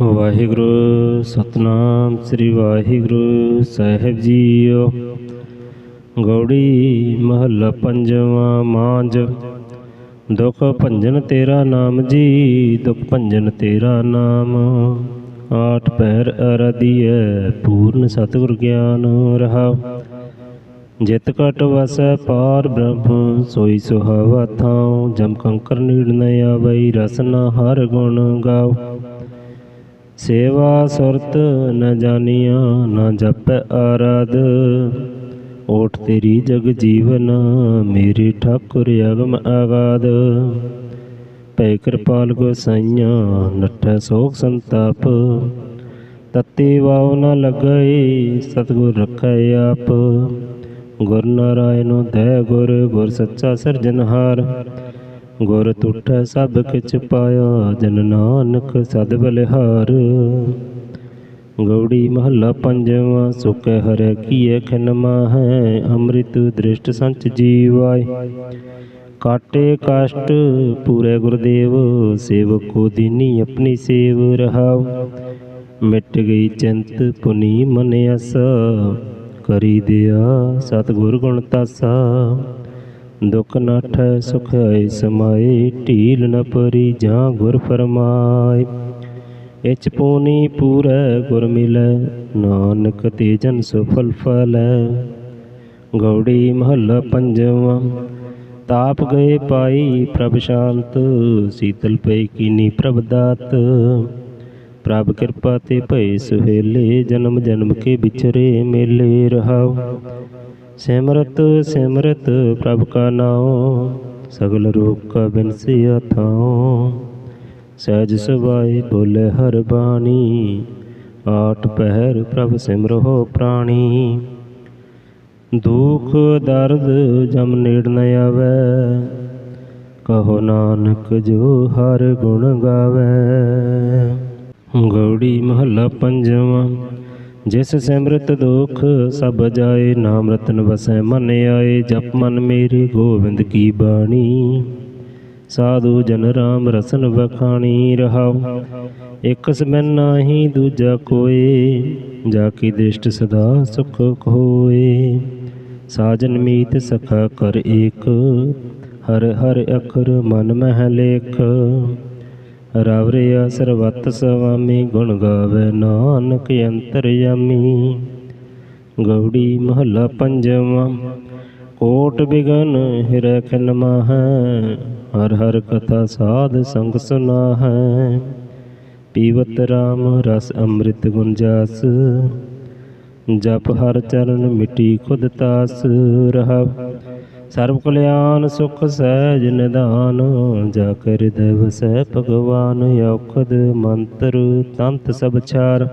Waheguru, Satnam Sri Waheguru Sahib JIO. Gauri ਮਹੱਲਾ ਪੰਜਵਾਂ ਮਾਂਜ। ਦੁਖ ਭੰਜਨ ਤੇਰਾ ਨਾਮ ਜੀ, ਦੁਖ ਭੰਜਨ ਤੇਰਾ ਨਾਮ। ਆਠ ਪੈਰ ਅਰਦੀਐ ਪੂਰਨ ਸਤਿਗੁਰ ਗਿਆਨ ਰਹਾ। ਜਿਤ ਕਟ ਵਸੈ ਪਾਰ ਬ੍ਰਹਮ, ਸੋਈ ਸੁਹਾਵਾ ਥਾਉ। ਜਮ ਕੰਕਰ ਨੀੜ ਨ ਆਵਈ ਰਸਨਾ ਹਰ ਗੁਣ ਗਾਓ ਸੇਵਾ ਸੁਰਤ ਨ ਜਾਣੀਆਂ, ਨ ਜਪੈ ਆਰਾਧ। ਓਟ ਤੇਰੀ ਜਗ ਜੀਵਨ, ਮੇਰੇ ਠਾਕੁਰ ਅਗਮ ਆਗਾਦ ਪੈ ਕਿਰਪਾਲ ਗੋਸਾਈਆਂ, ਨਠੈ ਸੋਖ ਸੰਤਾਪ। ਤਤੀ ਵਾਉ ਨ ਲਗਈ ਸਤਿਗੁਰ ਰਖੈ ਆਪ। ਗੁਰ ਨਾਰਾਇਣੋ ਦਇ ਗੁਰ ਗੁਰ ਸੱਚਾ ਸਿਰਜਨਹਾਰ ਗੁਰ ਤੁਠੈ ਸਭ ਕਿਛ ਪਾਇਆ, ਜਨ ਨਾਨਕ ਸਦ ਬਲਿਹਾਰ। ਗੌੜੀ ਮਹੱਲਾ ਪੰਜਵਾਂ ਸੁਖ ਹਰੈ ਕੀਏ ਖਿਨ ਮਾਹੈ, ਅੰਮ੍ਰਿਤ ਦ੍ਰਿਸ਼ਟ ਸੰਚ ਜੀਵਾਏ। ਕਾਟੇ ਕਸ਼ਟ ਪੂਰੇ ਗੁਰਦੇਵ, ਸੇਵਕੋ ਦੀਨੀ ਆਪਣੀ ਸੇਵ ਰਹਾਉ। ਮਿਟ ਗਈ ਚਿੰਤ ਪੁਨੀ ਮਨ ਅਸਾ ਕਰੀ ਦਿਆ ਸਤਿਗੁਰ ਗੁਣ ਤਾਸਾ। ਦੁਖ ਨਾਠੈ ਸੁਖ ਆਏ ਸਮਾਏ, ਢੀਲ ਨ ਪਰੀ ਜਾਂ ਗੁਰ ਫਰਮਾਏ। ਇਚ ਪੂਨੀ ਪੂਰੈ ਗੁਰ ਮਿਲੈ, ਨਾਨਕ ਤੇ ਜਨ ਸੁਫਲ ਫਲੈ ਗੌੜੀ ਮਹੱਲਾ ਪੰਜਵਾਂ, ਤਾਪ ਗਏ ਪਾਈ ਪ੍ਰਭ ਸ਼ਾਂਤ, ਸੀਤਲ ਪਈ ਕੀਨੀ ਪ੍ਰਭ ਦਾਤ। ਪ੍ਰਭ ਕਿਰਪਾ ਤੇ ਭਏ ਸੁਹੇਲੇ ਜਨਮ ਜਨਮ ਕੇ ਵਿਚਰੇ ਮੇਲੇ ਰਹਾਉ। ਸਿਮਰਤ ਸਿਮਰਤ ਪ੍ਰਭ ਕਾ ਨਾਉ, ਸਗਲ ਰੂਪ ਕਾ ਬਿਨਸਿਆ ਥਾਉ। ਸਹਿਜ ਸੁਭਾਏ ਬੋਲੇ ਹਰ ਬਾਣੀ ਆਠ ਪਹਿਰ ਪ੍ਰਭ ਸਿਮਰੋ ਪ੍ਰਾਣੀ। ਦੁਖ, ਦਰਦ ਜਮ ਨੇੜ ਨ ਆਵੈ, ਕਹੋ ਨਾਨਕ ਜੋ ਹਰ ਗੁਣ ਗਾਵੇ। ਗੌੜੀ ਮਹੱਲਾ ਪੰਜਵਾਂ। ਜਿਸ ਸਿਮਰਤ ਦੁਖ ਸਭ ਜਾਏ, ਨਾਮ ਰਤਨ ਵਸੈ, ਮਨ ਆਏ, ਜਪ ਮਨ ਮੇਰੇ, ਗੋਬਿੰਦ ਕੀ ਬਾਣੀ? ਸਾਧੂ ਜਨ ਰਾਮ ਰਸਨ ਵਖਾਣੀ ਰਹਾਉ, ਇਕ ਸਮੈ ਨਾਹੀ ਦੂਜਾ ਕੋਏ, ਜਾ ਕੀ ਦ੍ਰਿਸ਼ਟ ਸਦਾ ਸੁਖ ਹੋਏ ਸਾਜਨ ਮੀਤ ਸਖਾ ਕਰ ਏਕ, ਹਰ ਹਰ ਅਖਰ ਮਨ ਮਹਿ ਲੇਖ ਰਵ ਰਿਆ ਸਰਬਤ ਸਵਾਮੀ ਗੁਣ ਗਾਵੇ ਨਾਨਕ ਅੰਤਰਯਾਮੀ ਗੌੜੀ ਮਹੱਲਾ ਪੰਜਵਾਂ, ਕੋਟ ਬਿਗਨ ਹਿਰੈ ਖਿਨ ਮਾਹੈ, ਹਰ ਹਰ ਕਥਾ ਸਾਧ ਸੰਗ ਸੁਨਾ ਹੈ ਪੀਵਤ ਰਾਮ ਰਸ ਅੰਮ੍ਰਿਤ ਗੁੰਜਾਸ ਜਪ ਹਰ ਚਰਨ ਮਿਟੀ ਖੁਦ ਤਾਸ। ਰਹਾ ਸਰਬ ਕਲਿਆਣ ਸੁਖ ਸਹਿਜ ਨਿਦਾਨ ਜਾ ਕਰ ਦੇਵ ਸਹਿ ਭਗਵਾਨ ਔਖਦ ਮੰਤਰ, ਤੰਤ ਸਭ ਛਾਰ।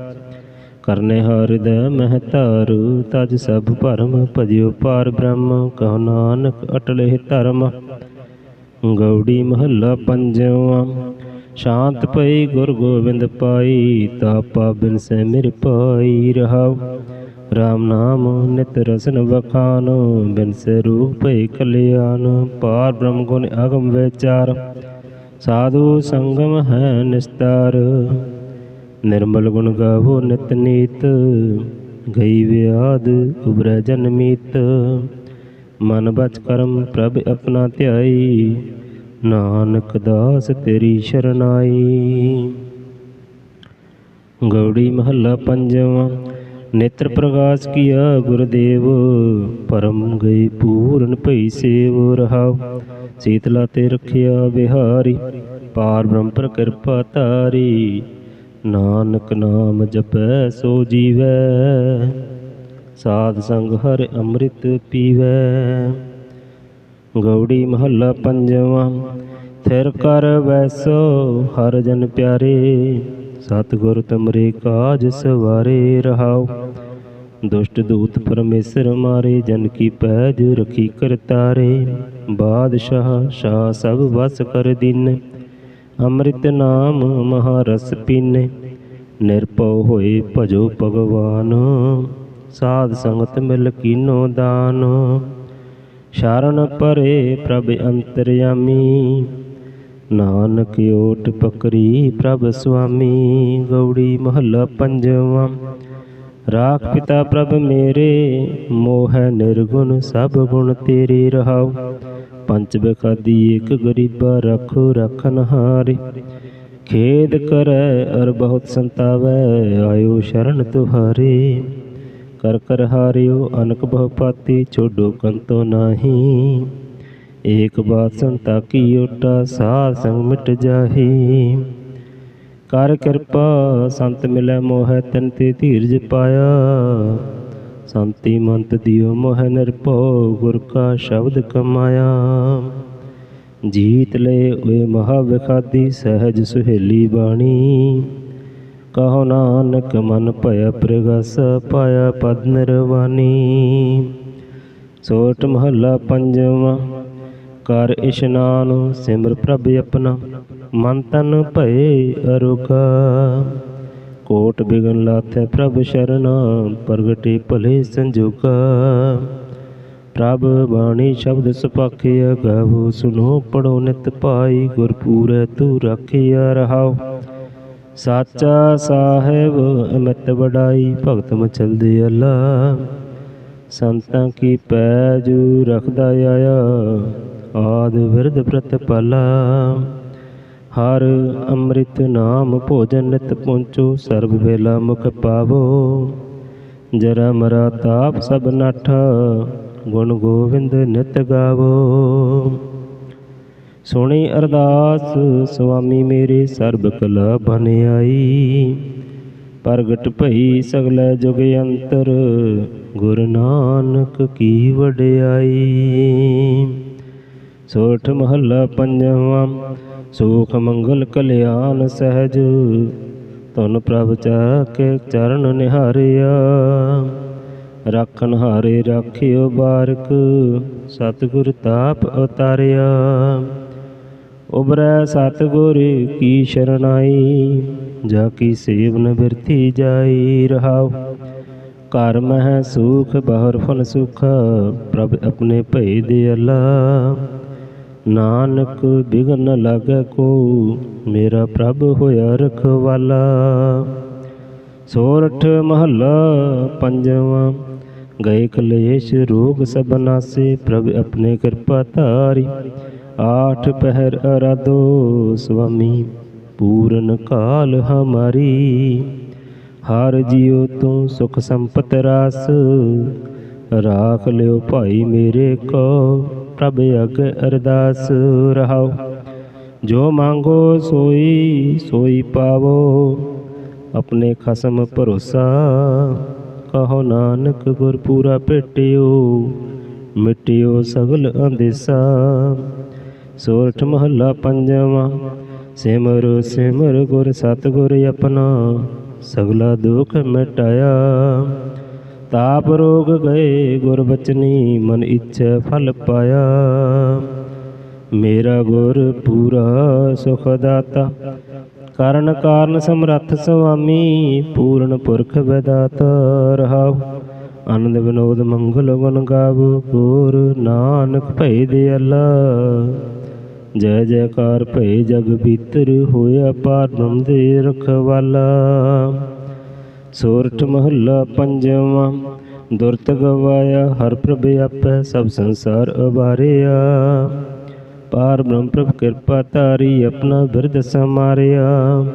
ਕਰਨੇ ਹਿਰਦੈ ਮਹਤਾਰ ਤਜ ਸਭ ਭਰਮ ਭਜਿਓ ਪਾਰ ਬ੍ਰਹਮ, ਕਹੋ ਨਾਨਕ ਅਟਲੇ ਧਰਮ। ਗੌੜੀ ਮਹੱਲਾ ਪੰਜਵਾਂ, ਸ਼ਾਂਤ ਪਈ ਗੁਰ ਗੋਬਿੰਦ ਪਾਈ, ਤਾਪਾ ਬਿਨ ਸੇ ਮਿਰ ਪਾਈ ਰਹਾਉ। ਰਾਮ ਨਾਮ, ਨਿਤ ਰਸਨ ਵਖਾਨ, ਬਿਨ ਸੇ ਰੂਪ ਭਈ ਕਲਿਆਣ, ਪਾਰ ਬ੍ਰਹਮ ਗੁਣ ਅਗਮ ਵਿਚਾਰ। ਸਾਧੂ ਸੰਗਮ ਹੈ ਨਿਸਤਾਰ, ਨਿਰਮਲ ਗੁਣ ਗਾਵੋ ਨਿਤ ਨੀਤ। ਗਈ ਵਿਆਦ ਉਬਰੈ ਜਨਮੀਤ ਮਨ ਬਚ ਕਰਮ ਪ੍ਰਭ ਆਪਣਾ ਧਿਆਈ, ਨਾਨਕ ਦਾਸ ਤੇਰੀ ਸ਼ਰਨਾਈ। ਗੌੜੀ ਮਹੱਲਾ ਪੰਜਵਾਂ। ਨੇਤਰ ਪ੍ਰਗਾਸ ਕੀਆ ਗੁਰਦੇਵ, ਪਰਮ ਗਈ ਪੂਰਨ ਭਈ ਸੇਵ ਰਹਾਉ। ਸੀਤਲਾ ਤੇ ਰਖਿਆ ਬਿਹਾਰੀ ਪਾਰ ਬ੍ਰਹਮ ਪਰ ਕਿਰਪਾ ਤਾਰੀ ਨਾਨਕ ਨਾਮ ਜਪੈ ਸੋ ਜੀਵੈ, ਸਾਧ ਸੰਗ ਹਰਿ ਅੰਮ੍ਰਿਤ ਪੀਵੈ। ਗੌੜੀ ਮਹੱਲਾ ਪੰਜਵਾਂ, ਥਿਰ ਕਰ ਵੈਸੋ ਹਰ ਜਨ ਪਿਆਰੇ। ਸਤਿਗੁਰ ਤਮਰੇ ਕਾਜ ਸਵਾਰੇ ਰਹਾਓ। ਦੁਸ਼ਟ ਦੂਤ ਪਰਮੇਸ਼ਰ ਮਾਰੇ, ਜਨ ਕੀ ਪੈਜ ਰਖੀ ਕਰਤਾਰੇ। ਬਾਦਸ਼ਾਹ, ਸ਼ਾਹ ਸਭ ਵਸ ਕਰ ਦਿਨ। ਅੰਮ੍ਰਿਤ ਨਾਮ ਮਹਾਰਸ ਪੀਨੇ। ਨਿਰਭਉ ਹੋਏ ਭਜੋ ਭਗਵਾਨ। ਸਾਧ ਸੰਗਤ ਮਿਲ ਕੀਨੋ ਦਾਨ। ਸ਼ਰਨ ਪਰੇ ਪ੍ਰਭ ਅੰਤਰਯਾਮੀ। ਨਾਨਕ ਓਟ ਪਕਰੀ ਪ੍ਰਭ ਸੁਆਮੀ, ਗੌੜੀ ਮਹੱਲਾ ਪੰਜਵਾਂ। ਰਾਖ ਪਿਤਾ ਪ੍ਰਭ ਮੇਰੇ, ਮੋਹ ਨਿਰਗੁਣ, ਸਭ ਗੁਣ ਤੇਰੇ ਰਹਾਉ। ਪੰਜ ਬਖਾਦੀ ਇੱਕ ਗਰੀਬਾ ਰਖੋ ਰਖਨ ਹਾਰੇ ਖੇਦ ਕਰੈ ਅਰ ਬਹੁਤ ਸੰਤਾਵੈ, ਆਇਓ ਸ਼ਰਨ ਤੁਹਾਰੇ। ਕਰ ਕਰ ਹਾਰਿਓ, ਅਨਕ ਬਹੁ ਪਾਤੀ, ਛੋਡੋ ਕੰਤੋ ਨਾਹੀ। ਏਕ ਬਾਤ ਸੰਤਾ ਕੀ ਓਟਾ ਸਾਧ ਸੰਗ ਮਿਟ ਜਾਹੀ। ਕਰ ਕਿਰਪਾ, ਸੰਤ ਮਿਲੈ ਮੋਹਿ ਤਨ ਤੇ ਧੀਰਜ ਪਾਇਆ। ਸੰਤੀ ਮੰਤ ਦਿਓ ਮੋਹ ਨਿਰਭਉ, ਗੁਰ ਕਾ ਸ਼ਬਦ ਕਮਾਇਆ। ਜੀਤ ਲਏ ਓਏ ਮਹਾ ਵਿਖਾਦੀ ਸਹਿਜ ਸੁਹੇਲੀ ਬਾਣੀ। ਕਹੋ ਨਾਨਕ ਮਨ ਭਇਆ ਪ੍ਰਗਸ, ਪਾਇਆ ਪਦ ਨਿਰਵਾਨੀ ਸੋਟ ਮਹੱਲਾ ਪੰਜਵਾਂ। ਕਰ ਇਸ਼ਨਾਨ, ਸਿਮਰ ਪ੍ਰਭ ਆਪਣਾ, ਮਨ ਤਨ ਭਏ ਅਰੋਗਾ ਕੋਟ ਬਿਗਨ ਲਾਥੈ ਪ੍ਰਭ ਸ਼ਰਨ, ਪ੍ਰਗਟੇ ਭਲੇ ਸੰਜੋਗਾ ਪ੍ਰਭ ਬਾਣੀ ਸ਼ਬਦ ਸੁਪਾਖਿਆ ਗਾਵੋ ਸੁਨੋ ਪੜੋ ਨਿਤ ਪਾਈ ਗੁਰ ਤੂੰ ਤੂ ਰਾਖਿਆ ਰਹਾਓ। ਸਾਚਾ ਸਾਹਿਬ, ਅਮਿਤ ਵਡਾਈ, ਭਗਤ ਮਚਲਦੇ ਅੱਲਾ। ਸੰਤਾਂ ਕੀ ਪੈਜੂ ਰਖਦਾ ਆਇਆ? ਆਦ ਵਿਰਧ ਪ੍ਰਤਪਾਲਾ ਹਰ ਅੰਮ੍ਰਿਤ ਨਾਮ ਭੋਜਨ ਨਿਤ ਪਹੁੰਚੋ, ਸਰਬ ਵੇਲਾ ਮੁਖ ਪਾਵੋ। ਜਰਾ ਮਰਾ ਤਾਪ ਸਭ ਨਠ, ਗੁਣ ਗੋਬਿੰਦ ਨਿਤ ਗਾਵੋ। ਸੁਣੀ ਅਰਦਾਸ, ਸੁਆਮੀ ਮੇਰੇ ਸਰਬ ਕਲਾ ਬਨ ਆਈ। ਪ੍ਰਗਟ ਭਈ ਸਗਲੇ ਜੁਗ ਅੰਤਰ, ਗੁਰ ਨਾਨਕ ਕੀ ਵਡਿਆਈ। ਸੋਠ ਮਹੱਲਾ ਪੰਜਵਾਂ, ਸੁਖ ਮੰਗਲ ਕਲਿਆਣ ਸਹਿਜ ਤੁਨ ਪ੍ਰਭ ਚਾ ਚਰਨ ਨਿਹਾਰਿਆ। ਰਾਖਨ ਹਾਰੇ ਰਾਖਿਓ ਬਾਰਕ, ਸਤਿਗੁਰ ਤਾਪ ਉਤਾਰਿਆ। ਉਬਰੈ ਸਤਿਗੁਰ ਕੀ ਸ਼ਰਨਾਈ ਜਾ ਕੀ ਸੇਵਨ ਬਿਰਥੀ ਜਾਈ ਰਹਾਉ। ਘਰ ਮਹਿ ਸੁਖ, ਬਹਰ ਫਨ ਸੁਖ, ਪ੍ਰਭ ਆਪਣੇ ਭਈ ਦੇ ਅੱਲਾ ਨਾਨਕ ਬਿਗਨ ਨ ਲਾਗੈ ਕੋ ਮੇਰਾ ਪ੍ਰਭ ਹੋਇਆ ਰਖਵਾਲਾ। ਸੋਰਠ ਮਹੱਲਾ ਪੰਜਵਾਂ, ਗਏ ਕਲੇਸ਼ ਰੋਗ ਸਭ ਨਾਸੇ, ਪ੍ਰਭ ਆਪਣੇ ਕਿਰਪਾ ਧਾਰੀ। ਆਠ ਪਹਿਰ ਅਰਾਧੋ ਸੁਆਮੀ ਪੂਰਨ ਕਾਲ ਹਮਾਰੀ। ਹਰ ਜਿਉ ਤੂੰ ਸੁਖ ਸੰਪਤ ਰਾਸ। ਰਾਖ ਲਿਓ ਭਾਈ ਮੇਰੇ ਕੋ, ਪ੍ਰਭ ਅਗ ਅਰਦਾਸ। ਰਹਾਓ, ਜੋ ਮੰਗੋ ਸੋਈ ਸੋਈ ਪਾਵੋ। ਆਪਣੇ ਖਸਮ ਭਰੋਸਾ ਕਹੋ ਨਾਨਕ ਗੁਰ ਪੂਰਾ ਭੇਟਿਓ, ਮਿਟਿਓ ਸਗਲ ਅੰਦੇਸਾ। ਸੋਰਠ ਮਹੱਲਾ ਪੰਜਵਾਂ ਸਿਮਰ ਸਿਮਰ ਗੁਰ ਸਤਿਗੁਰ ਆਪਣਾ, ਸਗਲਾ ਦੁਖ ਮਿਟਾਇਆ। ਤਾਪ ਰੋਗ ਗਏ ਗੁਰ ਬਚਨੀ, ਮਨ ਇੱਛਾ ਫਲ ਪਾਇਆ। ਮੇਰਾ ਗੁਰ ਪੂਰਾ ਸੁਖ ਦਾਤਾ ਕਾਰਨ ਕਾਰਨ ਸਮਰੱਥ ਸੁਆਮੀ, ਪੂਰਨ ਪੁਰਖ ਵਿਦਾਤਾ ਰਹਾਉ। ਆਨੰਦ ਵਿਨੋਦ ਮੰਗਲ ਗੁਣ ਗਾਵੋ, ਗੁਰ ਨਾਨਕ ਭਈ ਦੇ ਅੱਲਾ। ਜੈ ਜੈਕਾਰ ਭਈ ਜਗ ਭੀਤਰ ਹੋਇਆ ਪਾਰ ਬ੍ਰਹਮ ਦੇ ਰਖਵਾਲਾ। ਸੋਰਠ ਮਹੱਲਾ ਪੰਜਵਾਂ, ਦੁਰਤ ਗਵਾਇਆ, ਹਰ ਪ੍ਰਭ ਆਪੈ, ਸਭ ਸੰਸਾਰ ਅਵਾਰਿਆ। ਪਾਰ ਬ੍ਰਹਮ ਪ੍ਰਭ ਕਿਰਪਾ ਧਾਰੀ, ਆਪਣਾ ਬਿਰਦ ਸਮਾਰਿਆ।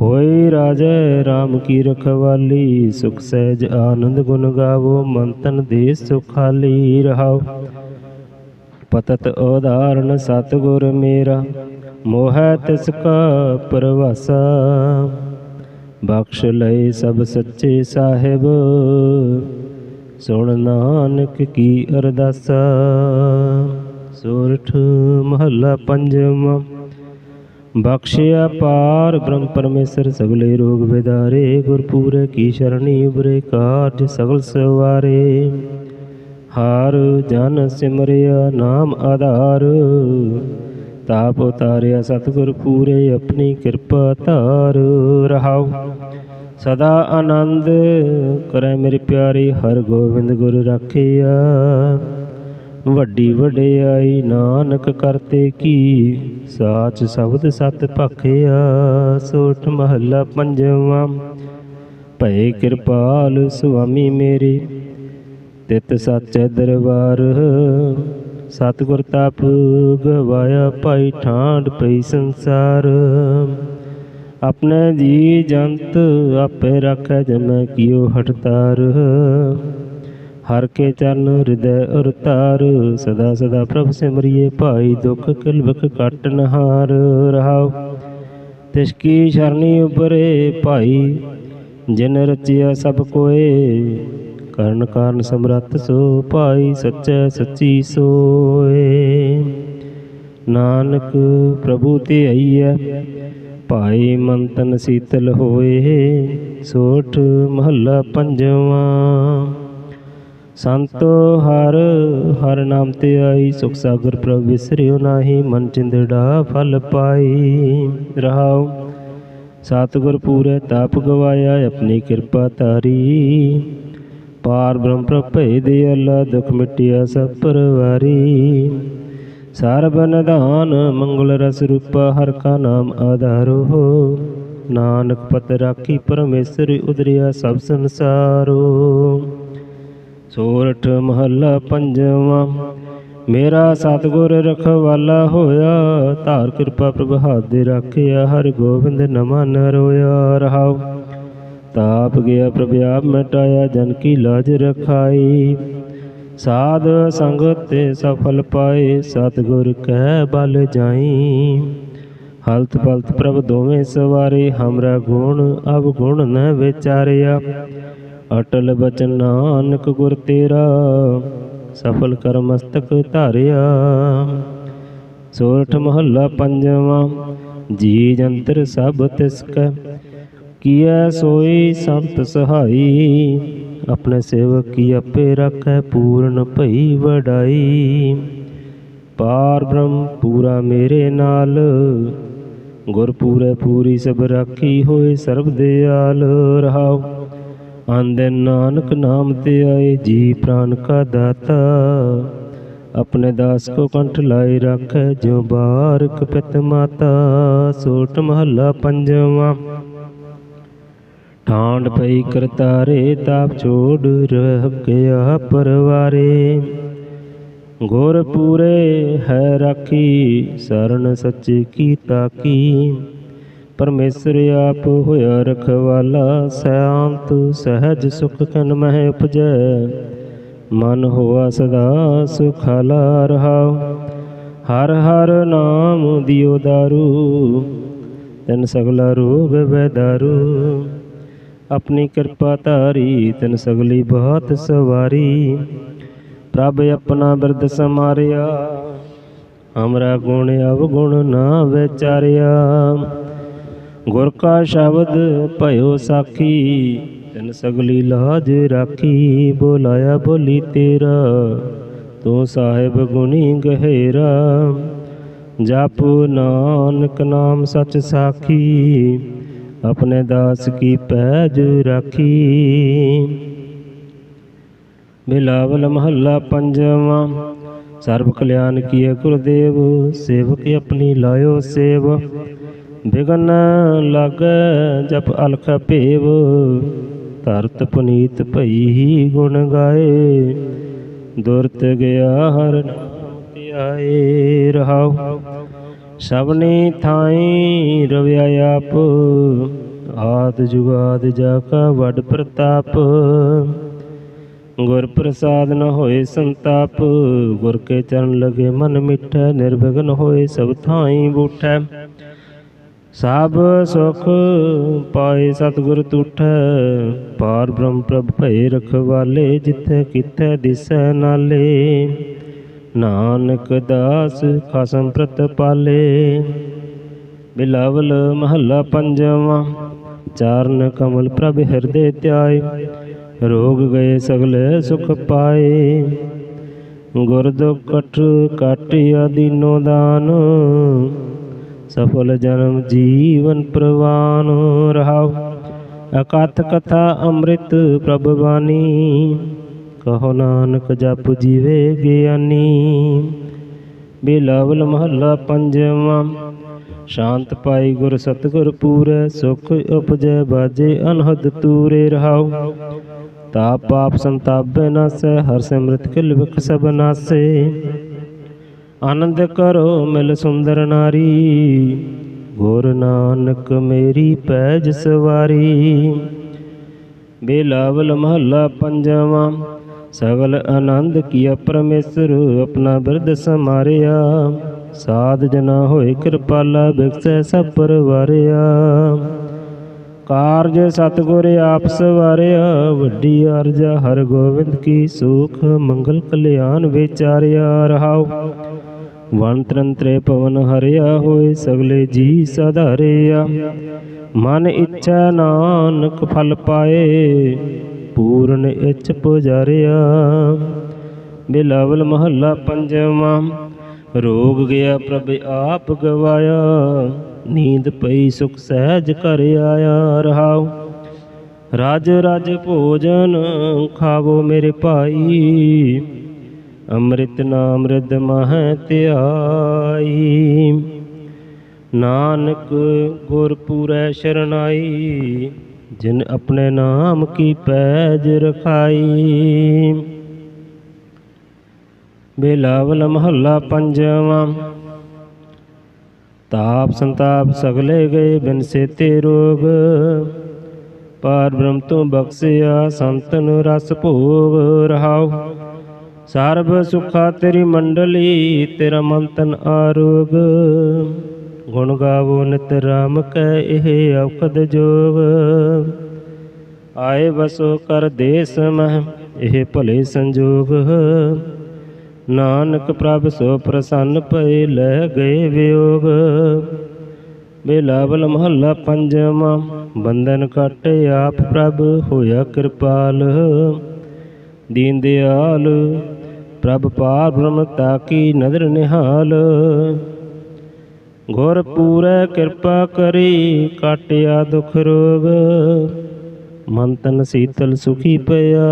ਹੋਏ ਰਾਜੈ RAM ਕੀ ਰਖਵਾਲੀ, ਸੁਖ ਸਹਿਜ ਆਨੰਦ ਗੁਣ ਗਾਵੋ, ਮੰਤਨ ਦੇ ਸੁਖਾਲੀ ਰਹਾਓ। ਪਤਤ ਉਦਾਹਰਨ ਸਤਿਗੁਰ ਮੇਰਾ, ਮੋਹ ਤਿਸ ਕਾ ਪਰਵਾਸਾ। ਬਖਸ਼ ਲਏ ਸਭ ਸੱਚੇ ਸਾਹਿਬ, ਸੁਣ ਨਾਨਕ ਕੀ ਅਰਦਾਸਾ। ਸੋਰਠ ਮਹੱਲਾ ਪੰਜਵਾਂ ਬਖਸ਼ਿਆ ਪਾਰ ਬ੍ਰਹਮ ਪਰਮੇਸ਼ਰ ਸਗਲੇ ਰੋਗ ਵਿਦਾਰੇ, ਗੁਰਪੂਰੇ ਕੀ ਸ਼ਰਣੀ ਉਬਰੇ ਕਾਰਜ ਸਗਲ ਸਵਾਰੇ। ਹਾਰ, ਜਨ ਸਿਮਰਿਆ ਨਾਮ ਆਧਾਰ। ਤਾਪ ਉਤਾਰਿਆ ਸਤਿਗੁਰ ਪੂਰੇ ਆਪਣੀ ਕਿਰਪਾ ਧਾਰ। ਰਹਾਉ, ਸਦਾ ਆਨੰਦ ਕਰੈ ਮੇਰੇ ਪਿਆਰੇ ਹਰ ਗੋਬਿੰਦ ਗੁਰ ਰਾਖਿਆ। ਵੱਡੀ ਵਡਿਆਈ ਨਾਨਕ ਕਰਤੇ ਕੀ, ਸਾਚ ਸ਼ਬਦ ਸਤ ਭਖਿਆ। ਸੋਠ ਮਹੱਲਾ ਪੰਜਵਾਂ, ਭਏ ਕਿਰਪਾਲ ਸੁਆਮੀ ਮੇਰੇ। ਤਿਤ ਸਾਚੈ ਦਰਬਾਰ। ਸਤਿਗੁਰ ਤਪ ਗਵਾਇਆ ਭਾਈ ਠਾਂਡ ਪਈ ਸੰਸਾਰ। ਆਪਣੇ ਜੀ ਜੰਤ ਆਪੇ ਰੱਖੈ ਜਮੈ ਕੀਓ ਹਟਤਾਰ। ਹਰ ਕੇ ਚਰਨ ਹਿਰਦੈ ਉਰਤਾਰ। ਸਦਾ ਸਦਾ ਪ੍ਰਭ ਸਿਮਰਿਏ ਭਾਈ ਦੁਖ ਕਿਲਬਕ ਕੱਟ ਨਹਾਰ। ਰਹਾਉ ਤਿਸ ਕੀ ਸ਼ਰਣੀ ਉਪਰੇ ਭਾਈ, ਜਿਨ ਰਚਿਆ ਸਭ ਕੋਏ। ਕਰਨ ਕਾਰਨ ਸਮਰੱਥ ਸੋ ਭਾਈ ਸੱਚੈ ਸੱਚੀ ਸੋਏ। ਨਾਨਕ ਪ੍ਰਭੂ ਤੇ ਆਈਐ ਭਾਈ ਮੰਤਨ ਸੀਤਲ ਹੋਏ, ਸੋਠ ਮਹੱਲਾ ਪੰਜਵਾਂ। ਸੰਤੋ ਹਰ ਹਰ ਨਾਮ ਤੇ ਆਈ, ਸੁਖ ਸਾਗਰ ਪ੍ਰਭ ਵਿਸਰਿਓ ਨਾਹੀ, ਮਨ ਚਿੰਦੜਾ ਫਲ ਪਾਈ। ਰਹਾਉ, ਸਤਿਗੁਰ ਪੂਰੇ, ਤਾਪ ਗਵਾਇਆ, ਆਪਣੀ ਕਿਰਪਾ ਤਾਰੀ ਪਾਰ ਬ੍ਰਹਮ ਪ੍ਰਭ ਦੇ ਅੱਲਾ ਦੁਖ ਮਿਟਿਆ ਸਭ ਪਰਵਾਰੀ। ਸਰਬ ਨਿਧਾਨ ਮੰਗਲ ਰਸ ਰੂਪਾ, ਹਰ ਕਾ ਨਾਮ ਆਧਾਰੋ ਹੋ ਨਾਨਕ ਪਤ ਰਾਖੀ ਪਰਮੇਸ਼ਰ ਉਦਰਿਆ ਸਭ ਸੰਸਾਰੋ। ਸੋਰਠ ਮਹੱਲਾ ਪੰਜਵਾਂ, ਮੇਰਾ ਸਤਿਗੁਰ ਰਖਵਾਲਾ ਹੋਇਆ। ਧਾਰ ਕਿਰਪਾ ਪ੍ਰਭਾਤ ਦੇ ਰਾਖਿਆ ਹਰ ਗੋਬਿੰਦ ਨਮਾ ਰੋਇਆ ਰਹਾਉ। ਤਾਪ ਗਿਆ ਪ੍ਰਭ ਆਪ ਮਿਟਾਇਆ, ਜਨ ਕੀ ਲਾਜ ਰਖਾਈ। ਸਾਧ ਸੰਗਤ ਤੇ ਸਫਲ ਪਾਏ, ਸਤਿਗੁਰ ਕਹਿ ਬਲ ਜਾਈ। ਹਲਤ ਪਲਤ ਪ੍ਰਭ ਦੋਵੇਂ ਸਵਾਰੇ, ਹਮਰਾ ਗੁਣ ਅਬ ਗੁਣ ਨ ਵਿਚਾਰਿਆ। ਅਟਲ ਬਚਨ ਨਾਨਕ ਗੁਰ ਤੇਰਾ, ਸਫਲ ਕਰ ਮਸਤਕ ਧਾਰਿਆ। ਸੋਰਠ ਮਹੱਲਾ ਪੰਜਵਾਂ ਜੀ ਜੰਤਰ ਸਭ ਤਿਸ ਕੈ ਕੀਐ ਸੋਈ ਸੰਤ ਸਹਾਈ? ਆਪਣੇ ਸੇਵਕ ਕੀ ਆਪੇ ਰੱਖੈ ਪੂਰਨ ਭਈ ਵਡਾਈ? ਪਾਰ ਬ੍ਰਹਮ ਪੂਰਾ ਮੇਰੇ ਨਾਲ ਗੁਰ ਪੂਰੇ ਪੂਰੀ ਸਭ ਰਾਖੀ ਹੋਏ ਸਰਬ ਦਿਆਲ ਰਹਾਉ। ਆਂਦੇ ਨਾਨਕ ਨਾਮ ਤੇ ਆਏ ਜੀ ਪ੍ਰਾਨ ਕਾ ਦਾਤਾ। ਆਪਣੇ ਦਾਸ ਕੋ ਕੰਠ ਲਾਈ ਰੱਖੈ ਜੋ ਬਾਰਕ ਪਿਤ ਮਾਤਾ। ਸੋਟ ਮਹੱਲਾ ਪੰਜਵਾਂ। ਠਾਂਡ ਪਈ ਕਰਤਾਰੇ, ਤਾਪ ਛੋੜ ਰਹਿ ਗਿਆ ਪਰਵਾਰੇ। ਗੁਰ ਪੂਰੇ ਹੈ ਰਾਖੀ, ਸਰਨ ਸੱਚੇ ਕੀ ਤਾਕੀ। ਪਰਮੇਸ਼ਰ ਆਪ ਹੋਇਆ ਰਖਵਾਲਾ ਸ਼ਾਂਤ ਸਹਿਜ ਸੁਖ ਕਨ ਮਹਿ ਉਪਜੈ। ਮਨ ਹੋਆ ਸਦਾ ਸੁਖਾਲਾ ਰਹਾਉ। ਹਰ ਹਰ ਨਾਮ ਦਿਓ ਦਾਰੂ, ਤਨ ਸਗਲਾ ਰੋਗ ਵੈਦਾਰੂ ਆਪਣੀ ਕਿਰਪਾ ਧਾਰੀ, ਤਨ ਸਗਲੀ ਬਹੁਤ ਸਵਾਰੀ। ਪ੍ਰਭ ਆਪਣਾ ਬਿਰਦ ਸਮਾਰਿਆ, ਹਮਰਾ ਗੁਣ ਅਵਗੁਣ ਨਾ ਵਿਚਾਰਿਆ। ਗੁਰ ਕਾ ਸ਼ਬਦ ਭਇਓ ਸਾਖੀ, ਤਨ ਸਗਲੀ ਲਾਜ ਰਾਖੀ, ਬੋਲਾਇਆ ਬੋਲੀ ਤੇਰਾ, ਤੂੰ ਸਾਹਿਬ ਗੁਣੀ ਗਹਿਰਾ। ਜਪ ਨਾਨਕ ਨਾਮ ਸਚ ਸਾਖੀ। ਆਪਣੇ ਦਾਸ ਕੀ ਪੈਜ ਰਾਖੀ? ਬਿਲਾਵਲ ਮਹੱਲਾ ਪੰਜਵਾਂ, ਸਰਬ ਕਲਿਆਣ ਕੀਏ ਗੁਰਦੇਵ, ਸੇਵਕ ਆਪਣੀ ਲਾਇਓ ਸੇਵ। ਬਿਗਨ ਲਾਗੈ ਜਪ ਅਲਖ ਭੇਵ, ਧਰਤ ਪੁਨੀਤ ਭਈ ਗੁਣ ਗਾਏ। ਦੁਰਤ ਗਿਆ ਹਰ ਨਾਮ ਧਿਆਏ ਰਹਾਉ। ਸਭਨੀ ਥਾਈ ਰਵਿਆ ਆਪ, ਆਦ ਜੁਗਾਦ ਜਾ ਕਾ ਵੱਡ ਪ੍ਰਤਾਪ। ਗੁਰ ਪ੍ਰਸਾਦ ਨ ਹੋਏ ਸੰਤਾਪ, ਗੁਰ ਕੇ ਚਰਨ ਲਗੇ ਮਨ ਮਿੱਠਾ ਨਿਰਵਿਘਨ ਹੋਏ ਸਭ ਥਾਈ ਬੂਠੈ। ਸਭ ਸੁਖ ਪਾਏ ਸਤਿਗੁਰ ਤੂਠੈ, ਪਾਰ ਬ੍ਰਹਮ ਪ੍ਰਭ ਭਏ ਰਖਵਾਲੇ, ਜਿੱਥੇ ਕਿਥੈ ਦਿਸੈ ਨਾਲੇ। ਨਾਨਕ ਦਾਸ ਖਸਮ ਪ੍ਰਤ ਪਾਲੇ। ਬਿਲਾਵਲ ਮਹੱਲਾ ਪੰਜਵਾਂ, ਚਰਨ ਕਮਲ ਪ੍ਰਭ ਹਿਰਦੇ ਧਿਆਏ ਰੋਗ ਗਏ ਸਗਲੇ ਸੁਖ ਪਾਏ। ਗੁਰ ਦੁਖ ਕਟ ਕਾਟਿਆ ਦੀਨੋ ਦਾਨ। ਸਫਲ ਜਨਮ ਜੀਵਨ ਪ੍ਰਵਾਨ ਰਹਾਉ ਅਕਥ ਕਥਾ ਅੰਮ੍ਰਿਤ ਪ੍ਰਭ ਬਾਣੀ। ਕਹੋ ਨਾਨਕ ਜਪ ਜੀਵੇ ਗਿਆਨੀ। ਬਿਲਾਵਲ ਮਹੱਲਾ ਪੰਜਵਾਂ, ਸ਼ਾਂਤ ਪਾਈ ਗੁਰ ਸਤਗੁਰ ਪੂਰੈ, ਸੁਖ ਉਪਜੈ, ਬਾਜੇ ਅਨਹਦ ਤੂਰੇ ਰਹਾਉ। ਤਾ ਪਾਪ ਸੰਤਾਪੈ ਨਾਸੈ, ਹਰ ਸਿਮਰਤ ਕਿਲ ਵਿਖ ਸਭ ਨਾਸੇ। ਆਨੰਦ ਕਰੋ ਮਿਲ ਸੁੰਦਰ ਨਾਰੀ, ਗੁਰ ਨਾਨਕ ਮੇਰੀ ਪੈਜ ਸਵਾਰੀ। ਬੇਲਾਵਲ ਮਹੱਲਾ ਪੰਜਵਾਂ ਸਗਲ ਆਨੰਦ ਕੀਆ ਪਰਮੇਸ਼ਰ ਆਪਣਾ ਬਿਰਧ ਸਮਾਰਿਆ ਸਾਧ ਜਨਾ ਹੋਏ ਕਿਰਪਾਲਾ ਬਿਕਸੈ ਸਭ ਪਰਵਾਰਿਆ। ਕਾਰਜ ਸਤਗੁਰ ਆਪ ਸਵਾਰਿਆ, ਵੱਡੀ ਅਰਜਾ ਹਰ ਗੋਬਿੰਦ ਕੀ ਸੁਖ, ਮੰਗਲ ਕਲਿਆਣ ਵਿਚਾਰਿਆ। ਰਹਾਉ ਵਨ ਤਰੰਤਰੇ ਪਵਨ ਹਰਿਆ ਹੋਏ, ਸਗਲੇ ਜੀ ਸਧਾਰਿਆ। ਮਨ ਇੱਛਾ ਨਾਨਕ ਫਲ ਪਾਏ ਪੂਰਨ ਇੱਛ ਪੁਜਾਰਿਆ। ਬਿਲਾਵਲ ਮਹੱਲਾ ਪੰਜਵਾਂ, ਰੋਗ ਗਿਆ ਪ੍ਰਭ ਆਪ ਗਵਾਇਆ, ਨੀਂਦ ਪਈ ਸੁਖ ਸਹਿਜ ਘਰ ਆਇਆ ਰਹਾਉ। ਰਾਜ ਰਾਜ ਭੋਜਨ ਖਾਵੋ ਮੇਰੇ ਭਾਈ, ਅੰਮ੍ਰਿਤ ਨਾਮ ਰਿਦ ਮਹਿ ਧਿਆਈ। ਨਾਨਕ ਗੁਰ ਪੂਰੈ ਸ਼ਰਨਾਈ ਜਿਨ ਆਪਣੇ ਨਾਮ ਕੀ ਪੈਜ ਰਖਾਈ। ਬੇਲਾਵਲ ਮਹੱਲਾ ਪੰਜਵਾਂ। ਤਾਪ ਸੰਤਾਪ ਸਗਲੇ ਗਏ ਬਿਨ ਸੇਤੇ ਰੋਗ। ਪਾਰ ਬ੍ਰਹਮ ਤੋਂ ਬਖਸਿਆ ਸੰਤਨ ਰਸ ਭੋਗ ਰਹਾਉ। ਸਰਬ ਸੁਖਾ ਤੇਰੀ ਮੰਡਲੀ ਤੇਰਾ ਮੰਤਨ ਆਰੋਗ। ਗੁਣ ਗਾਵੋ ਨਿਤ ਰਾਮ ਕੈ ਇਹ ਔਖਦ ਜੋਗ। ਆਏ ਵਸੋ ਕਰ ਦੇਸ ਮਹਿ, ਇਹ ਭਲੇ ਸੰਜੋਗ। ਨਾਨਕ ਪ੍ਰਭ ਸੋ ਪ੍ਰਸੰਨ ਪਏ ਲੈ ਗਏ ਵਿਯੋਗ। ਬੇਲਾਵਲ ਮਹੱਲਾ ਪੰਜਵਾਂ, ਬੰਧਨ ਕੱਟ ਆਪ ਪ੍ਰਭ ਹੋਇਆ ਕਿਰਪਾਲ। ਦੀਨ ਦਿਆਲ, ਪ੍ਰਭ ਪਾਰ ਬ੍ਰਹਮ ਤਾਕੀ ਨਦਰ ਨਿਹਾਲ। ਗੁਰ ਪੂਰੈ ਕਿਰਪਾ ਕਰੀ, ਕਾਟਿਆ ਦੁਖ ਰੋਗ। ਮਨ ਤਨ ਸੀਤਲ ਸੁਖੀ ਪਿਆ,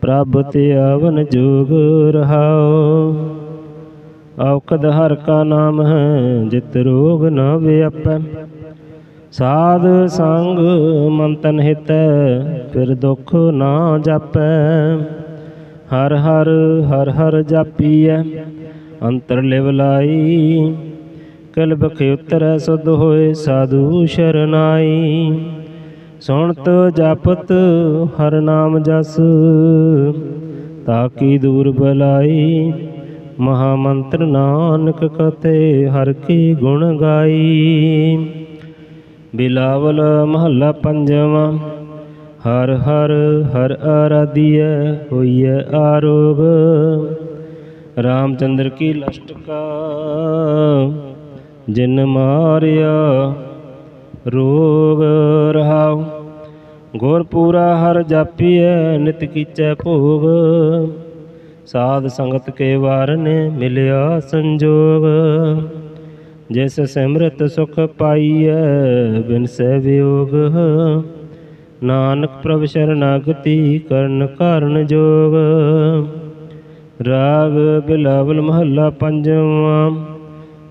ਪ੍ਰਭ ਤੇ ਆਵਨ ਜੋਗ ਰਹਾਉ। ਔਖਦ ਹਰ ਕਾ ਨਾਮ ਹੈ, ਜਿਤ ਰੋਗ ਨਾ ਵਿਆਪੈ। ਸਾਧ ਸੰਗ ਮਨ ਤਨ ਹਿਤੈ, ਫਿਰ ਦੁਖ ਨਾ ਜਾਪੈ। ਹਰ ਹਰ ਹਰ ਹਰ ਜਾਪੀਐ। ਅੰਤਰ ਲਿਵ ਲਾਈ। ਕਲ ਉਤਰੈ ਸੁਧ ਹੋਏ ਸਾਧੂ ਸ਼ਰਨਾਈ। ਸੁਣਤ ਜਪਤ ਹਰ ਨਾਮ ਜਸ, ਤਾਕੀ ਦੂਰ ਬਲਾਈ। ਮਹਾ ਮੰਤਰ ਨਾਨਕ ਕਤੇ ਹਰ ਕੀ ਗੁਣ ਗਾਈ। ਬਿਲਾਵਲ ਮਹੱਲਾ ਪੰਜਵਾਂ, ਹਰ ਹਰ ਹਰ ਆਰਾਧੀਐ ਹੋਈਐ ਆਰੋਗ। ਰਾਮਚੰਦਰ ਕੀ ਲਸ਼ਟਕਾ ਜਿਨ ਮਾਰਿਆ ਰੋਗ ਰਹਾਉ ਗੁਰ ਪੂਰਾ ਹਰ ਜਾਪੀਐ, ਨਿਤ ਕੀਚੈ ਭੋਗ। ਸਾਧ ਸੰਗਤ ਕੇ ਵਾਰਨੇ ਮਿਲਿਆ ਸੰਜੋਗ। ਜਿਸ ਸਿਮਰਤ ਸੁਖ ਪਾਈਐ, ਬਿਨ ਸਹਿ ਵਿਯੋਗ। ਨਾਨਕ ਪ੍ਰਭ ਸ਼ਰਨਾਗਤੀ ਕਰਨ ਕਾਰਨ ਜੋਗ। ਰਾਗ ਬਿਲਾਵਲ ਮਹੱਲਾ ਪੰਜਵਾਂ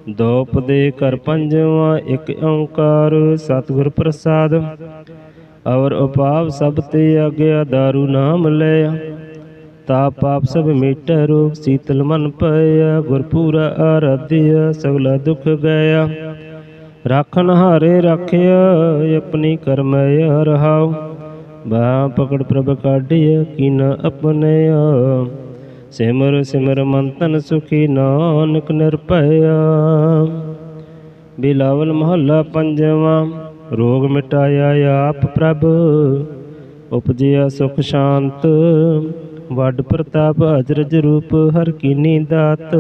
ਦੋਪ ਦੇ ਕਰ ਪੰਜਵਾਂ, ਇੱਕ ਓੰਕਾਰ ਸਤਿਗੁਰ ਪ੍ਰਸਾਦ। ਔਰ ਉਪਾਵ ਸਭ ਤੇ ਆਗਿਆ ਦਾਰੂ ਨਾਮ ਲੈ ਤਾ ਪਾਪ ਸਭ ਮਿਟੈ ਰੋਗ ਸੀਤਲ ਮਨ ਪਇਆ, ਗੁਰਪੂਰਾ ਆਰਾਧਿਆ, ਸਗਲਾ ਦੁਖ ਗਿਆ ਰਾਖਨ ਹਾਰੇ ਰਾਖਿਆ, ਆਪਣੀ ਕਰਮਿਆ ਰਹਾਉ। ਬਾਹ ਪਕੜ ਪ੍ਰਭ ਕਾਢਿਆ, ਕੀਨਾ ਆਪਣਿਆ ਸਿਮਰ ਸਿਮਰ ਮੰਤਨ ਸੁਖੀ ਨਾਨਕ ਨਿਰਭਇਆ। ਬਿਲਾਵਲ ਮਹੱਲਾ ਪੰਜਵਾਂ, ਰੋਗ ਮਿਟਾਇਆ ਆਪ ਪ੍ਰਭ, ਉਪਜਿਆ ਸੁਖ ਸ਼ਾਂਤ। ਵੱਡ ਪ੍ਰਤਾਪ ਅਜਰਜ ਰੂਪ ਹਰ ਕੀਨੀ ਦਾਤ।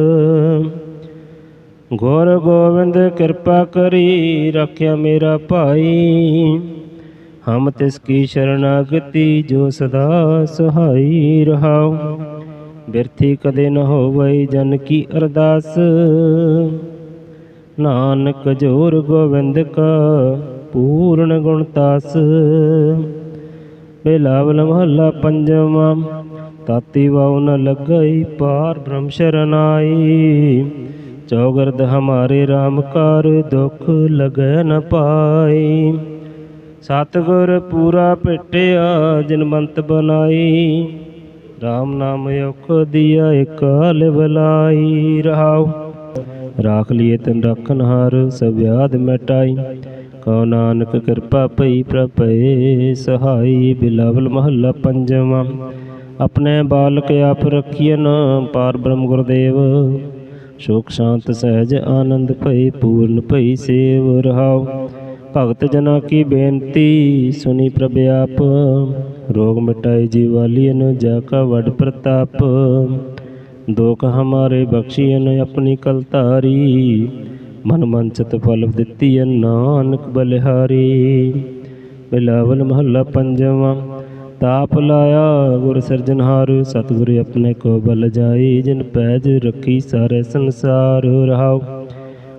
ਗੁਰ ਗੋਬਿੰਦ ਕਿਰਪਾ ਕਰੀ, ਰੱਖਿਆ ਮੇਰਾ ਭਾਈ। ਹਮ ਤਿਸ ਕੀ ਸ਼ਰਨਾਗਤੀ ਜੋ ਸਦਾ ਸਹਾਈ ਰਹਾਉ। ਬਿਰਥੀ ਕਦੇ ਨ ਹੋਵਈ ਜਨ ਕੀ ਅਰਦਾਸ। ਨਾਨਕ ਜੋਰ ਗੋਬਿੰਦ ਕਾ ਪੂਰਨ ਗੁਣ ਤਾਸ। ਬਿਲਾਵਲ ਮਹੱਲਾ ਪੰਜਵਾਂ, ਤਾਤੀ ਵਾਉ ਨ ਲੱਗਈ ਪਾਰ ਬ੍ਰਹਮ ਸ਼ਰਨਾਈ। ਚੌਗਰਦ ਹਮਾਰੇ RAM ਕਰ ਦੁਖ ਲਗੈ ਨ ਪਾਈ। ਸਤਿਗੁਰ ਪੂਰਾ ਭੇਟਿਆ ਜਿਨਮੰਤ ਬਨਾਈ RAM ਨਾਮ ਔਖ ਦੀਆ ਇਕਾਲ ਬਲਾਈ ਰਹਾਉ। ਰਾਖ ਲਿਏ ਤਨ ਰਖਨ ਹਾਰ ਸਭ ਯਾਦ ਮਿਟਾਈ। ਕਉ ਨਾਨਕ ਕਿਰਪਾ ਪਈ ਪ੍ਰਪਏ ਸਹਾਈ। ਬਿਲਾਵਲ ਮਹੱਲਾ ਪੰਜਵਾਂ। ਆਪਣੇ ਬਾਲਕ ਆਪ ਰਖੀਨ ਪਾਰ ਬ੍ਰਹਮ ਗੁਰਦੇਵ। ਸੁਖ ਸ਼ਾਂਤ ਸਹਿਜ ਆਨੰਦ ਭਈ ਪੂਰਨ ਭਈ ਸੇਵ ਰਹਾਉ। ਭਗਤ ਜਨਾ ਕੀ ਬੇਨਤੀ ਸੁਨੀ ਪ੍ਰਭ ਆਪ। ਰੋਗ ਮਿਟਾਈ ਜੀਵਾਲੀਨ ਜਾ ਕਾ ਵਡ ਪ੍ਰਤਾਪ। ਦੋਖ ਹਮਾਰੇ ਬਖਸ਼ੀਨ ਆਪਣੀ ਕਲਤਾਰੀ। ਮਨ ਮੰਚਤ ਫਲ ਦਿੱਤੀ ਨਾਨਕ ਬਲਿਹਾਰੀ। ਬਿਲਾਵਲ ਮਹੱਲਾ ਪੰਜਵਾਂ, ਤਾਪ ਲਾਇਆ ਗੁਰ ਸਿਰਜਨਹਾਰ ਸਤਿਗੁਰ ਆਪਣੇ ਕੋ ਬਲ ਜਾਈ, ਜਿਨ ਪੈਜ ਰੱਖੀ ਸਾਰੇ ਸੰਸਾਰ। ਰਹਾਉ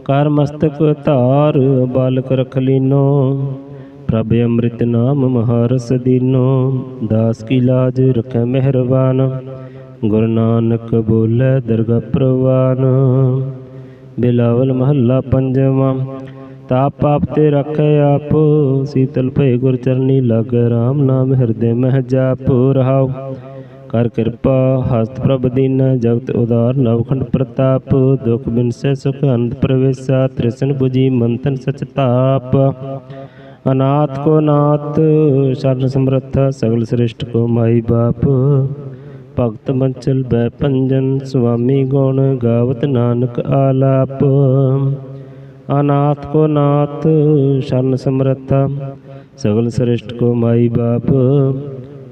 ਕਰ ਮਸਤਕ ਧਾਰ, ਬਾਲਕ ਰਖ ਲੀਨੋ। ਪ੍ਰਭ ਅੰਮ੍ਰਿਤ ਨਾਮ ਮਹਾਰਸ ਦੀਨੋ, ਦਾਸ ਕੀ ਲਾਜ ਰਖੈ ਮਿਹਰਬਾਨ। ਗੁਰੂ ਨਾਨਕ ਬੋਲੇ ਦਰਗਾ ਪ੍ਰਵਾਨ। ਬਿਲਾਵਲ ਮਹੱਲਾ ਪੰਜਵਾਂ ਤਾਪ ਪਾਪ ਤੇ ਰੱਖੇ ਆਪ। ਸੀਤਲ ਭਏ ਗੁਰ ਚਰਨੀ ਲਗ ਰਾਮ ਨਾਮ ਹਿਰਦੇ ਮਹਿ ਜਾਪ। ਰਹਾਉ ਕਰ ਕਿਰਪਾ, ਹਸਤ ਪ੍ਰਭ ਦੀਨ, ਜਗਤ ਉਦਾਰ ਨਵਖੰਡ ਪ੍ਰਤਾਪ। ਦੁਖ ਬਿਨਸੈ ਸੁਖ ਅਨੰਦ ਪ੍ਰਵੇਸ਼ਾ, ਤ੍ਰਿਸ਼ਨ 부ਜੀ ਮੰਤਨ ਸਚ ਤਾਪ। ਅਨਾਥ ਕੋ ਨਾਥ ਸ਼ਰਨ ਸਮਰੱਥ ਸਗਲ ਸ੍ਰਿਸ਼ਟ ਕੋ ਮਾਈ ਬਾਪ ਭਗਤ ਮੰਚਲ ਬੈ ਪੰਜਨ ਸੁਆਮੀ ਗੁਣ ਗਾਵਤ ਨਾਨਕ ਆਲਾਪ ਅਨਾਥ ਕੋ ਨਾਥ ਸ਼ਰਨ ਸਮਰੱਥਾ ਸਗਲ ਸ੍ਰਿਸ਼ਟ ਕੋ ਮਾਈ ਬਾਪ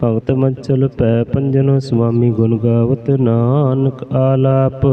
ਭਗਤ ਮੰਚਲ ਪੈ ਪੰਜਨ ਸੁਆਮੀ ਗੁਣ ਗਾਵਤ ਨਾਨਕ ਆਲਾਪ